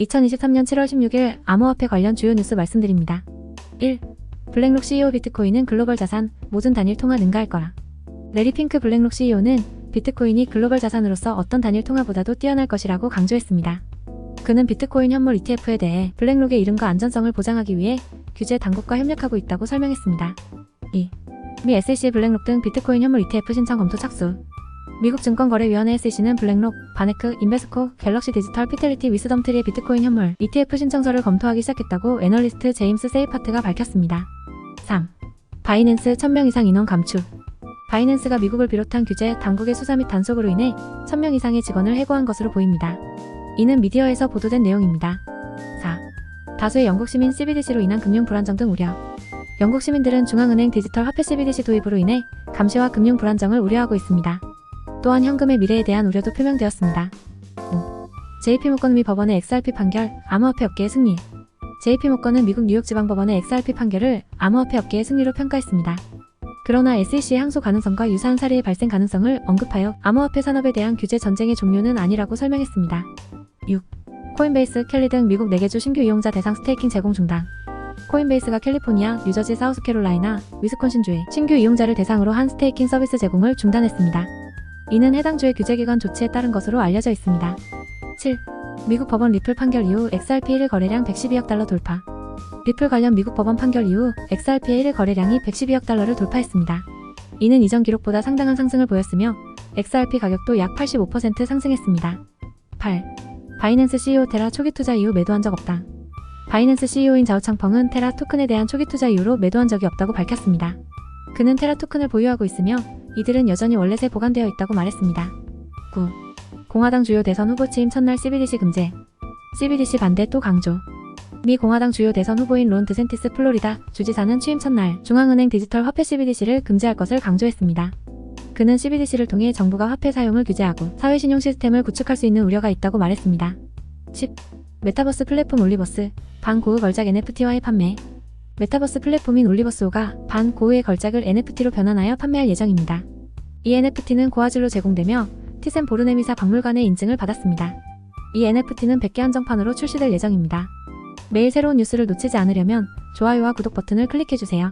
2023년 7월 16일 암호화폐 관련 주요 뉴스 말씀드립니다. 1. 블랙록 CEO 비트코인은 글로벌 자산, 모든 단일 통화 능가할 거라. 레리 핑크 블랙록 CEO는 비트코인이 글로벌 자산으로서 어떤 단일 통화보다도 뛰어날 것이라고 강조했습니다. 그는 비트코인 현물 ETF에 대해 블랙록의 이름과 안전성을 보장하기 위해 규제 당국과 협력하고 있다고 설명했습니다. 2. 미 SEC 블랙록 등 비트코인 현물 ETF 신청 검토 착수. 미국 증권거래위원회 SEC는 블랙록, 바네크, 인베스코, 갤럭시 디지털, 피텔리티, 위스덤 트리의 비트코인 현물 ETF 신청서를 검토하기 시작했다고 애널리스트 제임스 세이파트가 밝혔습니다. 3. 바이낸스 1000명 이상 인원 감축. 바이낸스가 미국을 비롯한 규제, 당국의 수사 및 단속으로 인해 1000명 이상의 직원을 해고한 것으로 보입니다. 이는 미디어에서 보도된 내용입니다. 4. 다수의 영국 시민 CBDC로 인한 금융 불안정 등 우려. 영국 시민들은 중앙은행 디지털 화폐 CBDC 도입으로 인해 감시와 금융 불안정을 우려하고 있습니다. 또한 현금의 미래에 대한 우려도 표명되었습니다. 5. JP모건 미 법원의 XRP 판결, 암호화폐 업계의 승리. JP모건은 미국 뉴욕지방법원의 XRP 판결을 암호화폐 업계의 승리로 평가했습니다. 그러나 SEC의 항소 가능성과 유사한 사례의 발생 가능성을 언급하여 암호화폐 산업에 대한 규제 전쟁의 종료는 아니라고 설명했습니다. 6. 코인베이스, 켈리 등 미국 4개 주 신규 이용자 대상 스테이킹 제공 중단. 코인베이스가 캘리포니아, 뉴저지, 사우스캐롤라이나, 위스콘신주의 신규 이용자를 대상으로 한 스테이킹 서비스 제공을 중단했습니다. 이는 해당 주의 규제기관 조치에 따른 것으로 알려져 있습니다. 7. 미국 법원 리플 판결 이후 XRP 1일 거래량 112억 달러 돌파. 리플 관련 미국 법원 판결 이후 XRP의 1일 거래량이 112억 달러를 돌파했습니다. 이는 이전 기록보다 상당한 상승을 보였으며 XRP 가격도 약 85% 상승했습니다. 8. 바이낸스 CEO 테라 초기 투자 이후 매도한 적 없다. 바이낸스 CEO인 자우창펑은 테라 토큰에 대한 초기 투자 이후로 매도한 적이 없다고 밝혔습니다. 그는 테라 토큰을 보유하고 있으며 이들은 여전히 월렛에 보관되어 있다고 말했습니다. 9. 공화당 주요 대선 후보 취임 첫날 CBDC 금지. CBDC 반대 또 강조. 미 공화당 주요 대선 후보인 론 드센티스 플로리다 주지사는 취임 첫날 중앙은행 디지털 화폐 CBDC를 금지할 것을 강조했습니다. 그는 CBDC를 통해 정부가 화폐 사용을 규제하고 사회 신용 시스템을 구축할 수 있는 우려가 있다고 말했습니다. 10. 메타버스 플랫폼 올리버스 반고흐 걸작 NFT와의 판매 메타버스 플랫폼인 올리버스호가 반고흐의 걸작을 NFT로 변환하여 판매할 예정입니다. 이 NFT는 고화질로 제공되며 티센 보르네미사 박물관의 인증을 받았습니다. 이 NFT는 100개 한정판으로 출시될 예정입니다. 매일 새로운 뉴스를 놓치지 않으려면 좋아요와 구독 버튼을 클릭해주세요.